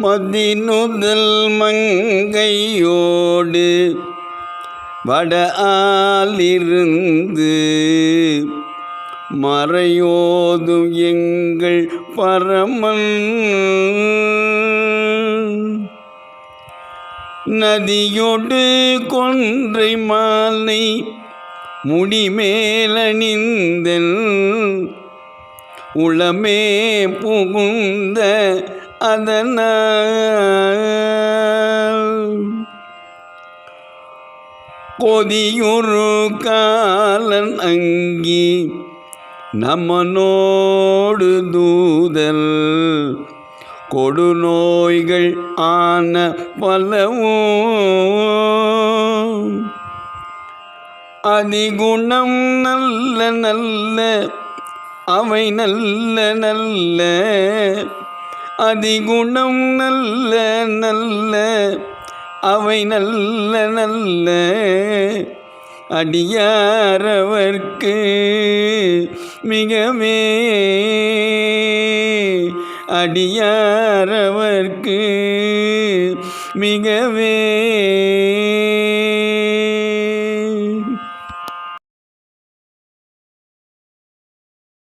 மதினுதல் மங்கையோடு வட ஆலிருந்து மறையோது எங்கள் பரமன். நதியொடு கொன்றை மாலை முடிமேலணிந்தன் உளமே புகுந்த அதனால் கொதியுறு காலன் அங்கி நமனோடு தூதல். கொடுநோய்கள் ஆன பலவும். அதிகுணம் நல்ல நல்ல அவை நல்ல நல்ல. அதிகுணம் நல்ல நல்ல அவை நல்ல நல்ல. அடியாரவர்க்கு மிகவே அடியாரவர்க்கு மிகவே